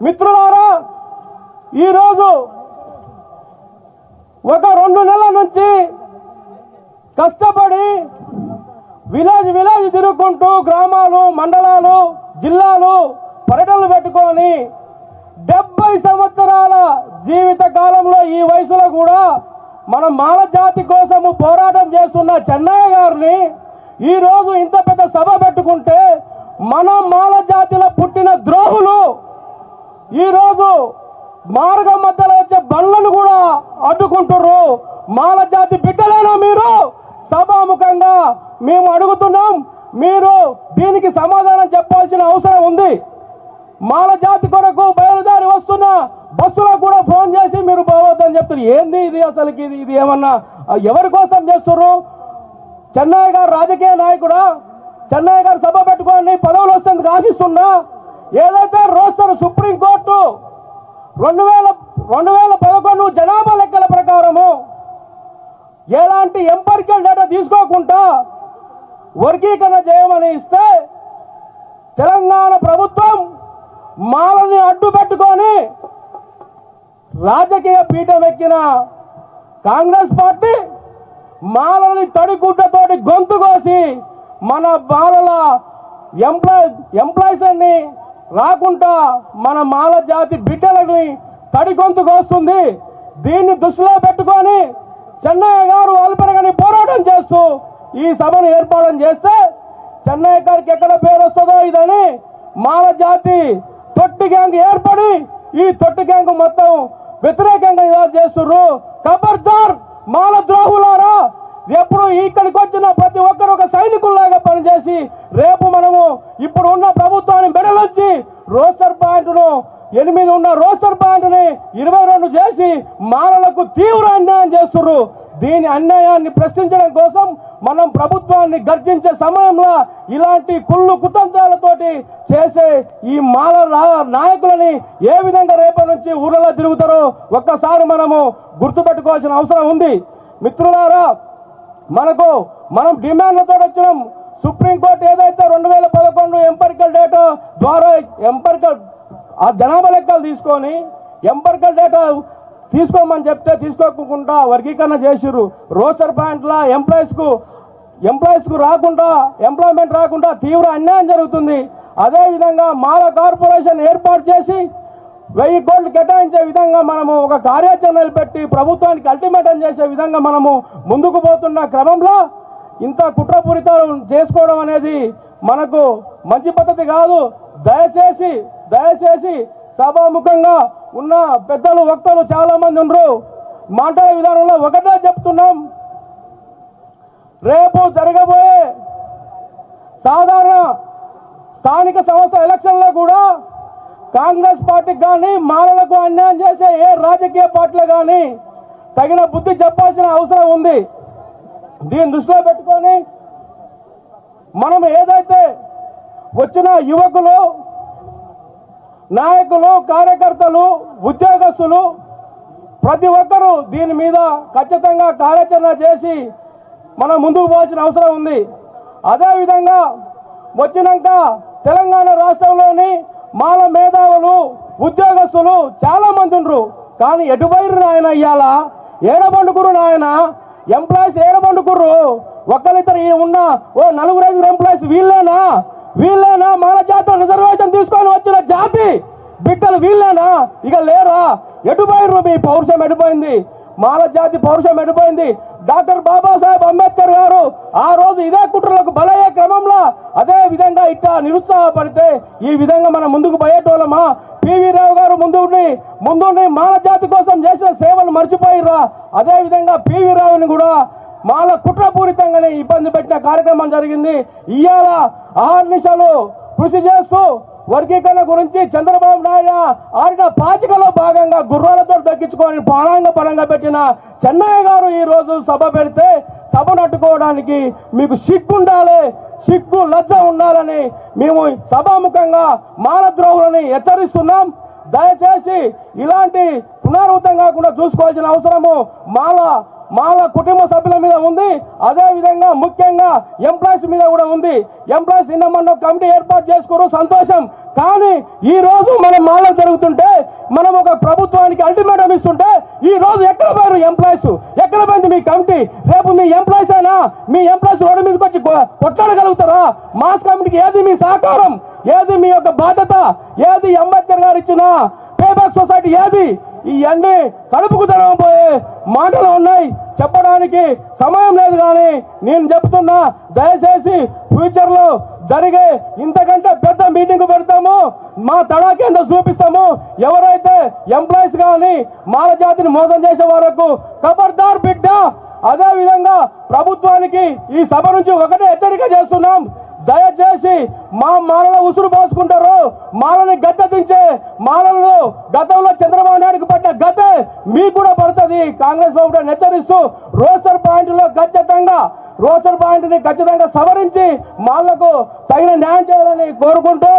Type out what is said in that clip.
మిత్రులారా ఈరోజు ఒక రెండు నెలల నుంచి కష్టపడి విలేజ్ విలేజ్ తిరుగుకుంటూ గ్రామాలు మండలాలు జిల్లాలు పర్యటనలు పెట్టుకొని డెబ్బై సంవత్సరాల జీవిత కాలంలో ఈ వయసులో కూడా మన మాన జాతి కోసము పోరాటం చేస్తున్న చెన్నయ్య గారిని ఈరోజు ఇంత పెద్ద సభ పెట్టుకుంటే మన మాల జాతిలో పుట్టిన ద్రోహులు ఈరోజు మార్గం మధ్యలో వచ్చే బండ్లను కూడా అడ్డుకుంటుర్రు. మాల జాతి బిడ్డలేనా మీరు సభాముఖంగా మేము అడుగుతున్నాం. మీరు దీనికి సమాధానం చెప్పాల్సిన అవసరం ఉంది. మాల జాతి కొరకు బయలుదేరి వస్తున్న బస్సులకు కూడా ఫోన్ చేసి మీరు పోవద్దని చెప్తారు ఏంది ఇది అసలుకి ఇది? ఇది ఏమన్నా ఎవరి కోసం చేస్తుర్రు? చెన్నయ్య గారు రాజకీయ నాయకుడా? చెన్నయ్య గారు సభ పెట్టుకొని పదవులు వస్తుంది ఆశిస్తున్నా? ఏదైతే రోస్టర్ సుప్రీంకోర్టు రెండు వేల రెండు వేల పదకొండు జనాభా లెక్కల ప్రకారము ఎలాంటి ఎంపరికల్ డేటా తీసుకోకుండా వర్గీకరణ చేయమని ఇస్తే తెలంగాణ ప్రభుత్వం మాలని అడ్డు పెట్టుకొని రాజకీయ పీఠం ఎక్కిన కాంగ్రెస్ పార్టీ మాలని తడిగుడ్డతోటి గొంతు కోసి మన బాలల ఎంప్లాయ్ ఎంప్లాయీస్ అన్ని రాకుండా మన మాల జాతి బిడ్డలని తడి కోస్తుంది. దీన్ని దృష్టిలో పెట్టుకొని చెన్నయ్య గారు అల్పెరగని పోరాటం చేస్తూ ఈ సభను ఏర్పాటు చేస్తే చెన్నయ్య గారికి ఎక్కడ పేరు వస్తుందో ఇదని మాల జాతి తొట్టి గ్యాంగ్ ఏర్పడి ఈ తొట్టి గ్యాంగ్ మొత్తం వ్యతిరేకంగా ఇలా చేస్తుర్రు ఖబర్దార్ మాల ద్రోహులారా ఎప్పుడు ఇక్కడికి వచ్చిన ప్రతి ఒక్కరు ఒక సైనికుల్లాగా పనిచేసి రేపు మనము ఇప్పుడు ఉన్న ప్రభుత్వాన్ని మెడలొచ్చి రోస్టర్ పాయింట్ను ఎనిమిది ఉన్న రోస్టర్ పాయింట్ని ఇరవై రెండు చేసి మాలలకు తీవ్ర అన్యాయం చేస్తుర్రు. దీని అన్యాయాన్ని ప్రశ్నించడం కోసం మనం ప్రభుత్వాన్ని గర్జించే సమయంలో ఇలాంటి కుళ్ళు కుతంత్రాలతోటి చేసే ఈ మాల నాయకులని ఏ విధంగా రేపటి నుంచి ఊళ్ళలో తిరుగుతారో ఒక్కసారి మనము గుర్తుపెట్టుకోవాల్సిన అవసరం ఉంది. మిత్రులారా మనకు మనం డిమాండ్లతో వచ్చినాం. సుప్రీంకోర్టు ఏదైతే రెండు వేల పదకొండు ఎంపరికల్ డేటా ద్వారా ఎంపరికల్ ఆ జనాభా లెక్కలు తీసుకొని ఎంపర్కల్ డేటా తీసుకోమని చెప్తే తీసుకోకుండా వర్గీకరణ చేసిర్రు. రోస్టర్ పాయింట్ల ఎంప్లాయీస్కు ఎంప్లాయీస్కు రాకుండా ఎంప్లాయ్మెంట్ రాకుండా తీవ్ర అన్యాయం జరుగుతుంది. అదేవిధంగా మాల కార్పొరేషన్ ఏర్పాటు చేసి వెయ్యి కోట్లు కేటాయించే విధంగా మనము ఒక కార్యాచరణలు పెట్టి ప్రభుత్వానికి అల్టిమేటం చేసే విధంగా మనము ముందుకు పోతున్న క్రమంలో ఇంత కుట్రపూరితం చేసుకోవడం అనేది మనకు మంచి పద్ధతి కాదు. దయచేసి దయచేసి సభాముఖంగా ఉన్న పెద్దలు వక్తలు చాలా మంది ఉండరు. మాట్లాడే విధానంలో ఒకటే చెప్తున్నాం. రేపు జరగబోయే సాధారణ స్థానిక సంస్థ ఎలక్షన్లో కూడా కాంగ్రెస్ పార్టీకి కానీ మాలలకు అన్యాయం చేసే ఏ రాజకీయ పార్టీలు కానీ తగిన బుద్ధి చెప్పాల్సిన అవసరం ఉంది. దీన్ని దృష్టిలో పెట్టుకొని మనం ఏదైతే వచ్చిన యువకులు నాయకులు కార్యకర్తలు ఉద్యోగస్తులు ప్రతి ఒక్కరూ దీని మీద ఖచ్చితంగా కార్యాచరణ చేసి మనం ముందుకు పోవాల్సిన అవసరం ఉంది. అదేవిధంగా వచ్చినాక తెలంగాణ రాష్ట్రంలోని మాల మేధావులు ఉద్యోగస్తులు చాలా మంది ఉండరు. కానీ ఎటుబైరు నాయన ఇయ్యాల? ఏడబండుకురు నాయన? ఎంప్లాయీస్ ఏడబండుకుర్రు? ఒక్కరిద్దరు ఉన్న ఓ నలుగురు ఐదుగురు ఎంప్లాయీస్ వీళ్ళేనా? వీళ్ళేనా మన జాతర రిజర్వేషన్ తీసుకొని వచ్చిన జాతి బిడ్డలు వీళ్ళేనా? ఇక లేరా? ఎటుపోయినరు మీ పౌరుషం ఎటుపోయింది? మాల జాతి పౌరుషం ఎటుపోయింది? డాక్టర్ బాబాసాహెబ్ అంబేద్కర్ గారు ఆ రోజు ఇదే కుట్రలకు బలయ్యే క్రమంలో అదే విధంగా ఇట్టా నిరుత్సాహపడితే ఈ విధంగా మనం ముందుకు పోయేటోళ్ళమా? పివి రావు గారు ముందుండి ముందుండి మాల జాతి కోసం చేసిన సేవలు మర్చిపోయిర్రా. అదే విధంగా పివి రావుని కూడా మాల కుట్రపూరితంగానే ఇబ్బంది పెట్టిన కార్యక్రమం జరిగింది. ఇవాళ ఆరు నిమిషాలు కృషి చేస్తూ వర్గీకరణ గురించి చంద్రబాబు నాయుడు ఆడిన పాచికలో భాగంగా గుర్రాలతో దక్కించుకొని ప్రాణాంగ పరంగా పెట్టిన చెన్నయ్య గారు ఈ రోజు సభ పెడితే సభ నట్టుకోవడానికి మీకు సిగ్గు ఉండాలి సిగ్గు లజ్జ ఉండాలని మేము సభాముఖంగా మానద్రోహులని హెచ్చరిస్తున్నాం. దయచేసి ఇలాంటి పునరావృతం కాకుండా చూసుకోవాల్సిన అవసరము మాల మాల కుటుంబ సభ్యుల మీద ఉంది. అదే విధంగా ముఖ్యంగా ఎంప్లాయీస్ మీద కూడా ఉంది. ఎంప్లాయీస్ నిన్న మొన్న కమిటీ ఏర్పాటు చేసుకోరు సంతోషం. కానీ ఈ రోజు మనం మాల జరుగుతుంటే మనం ఒక ప్రభుత్వానికి అల్టిమేటం ఇస్తుంటే ఈ రోజు ఎక్కడ పోయారు ఎంప్లాయీస్? ఎక్కడ పోయింది మీ కమిటీ? రేపు మీ ఎంప్లాయీస్ అయినా మీ ఎంప్లాయీస్ రోడ్డు మీదకి వచ్చి కొట్లాడగలుగుతారా? మాస్ కమిటీకి ఏది మీ సహకారం? ఏది మీ యొక్క బాధ్యత? ఏది అంబేద్కర్ గారు ఇచ్చిన పేబ్యాక్ సొసైటీ ఏది? ఇవన్నీ కడుపుకు తెరవబోయే మాటలు ఉన్నాయి. చెప్పడానికి సమయం లేదు కానీ నేను చెప్తున్నా దయచేసి ఫ్యూచర్లో జరిగే ఇంతకంటే పెద్ద మీటింగ్ పెడతాము. మా తడాకేందో చూపిస్తాము? ఎవరైతే ఎంప్లాయీస్ కానీ మాల జాతిని మోసం చేసే వరకు ఖబర్దార్ బిడ్డ. అదే విధంగా ప్రభుత్వానికి ఈ సభ నుంచి ఒకటే హెచ్చరిక చేస్తున్నాం. దయచేసి మా మాలల ఉసురు పోసుకుంటారు. మాలని గద్దె దించే మాలలను గతంలో చంద్రబాబు నాయుడుకి పట్టిన గద్దె మీకు కూడా పడుతుంది. కాంగ్రెస్ ప్రభుత్వం హెచ్చరిస్తూ రోస్టర్ పాయింట్లో ఖచ్చితంగా రోస్టర్ పాయింట్ని ఖచ్చితంగా సవరించి మాలకు తగిన న్యాయం చేయాలని కోరుకుంటూ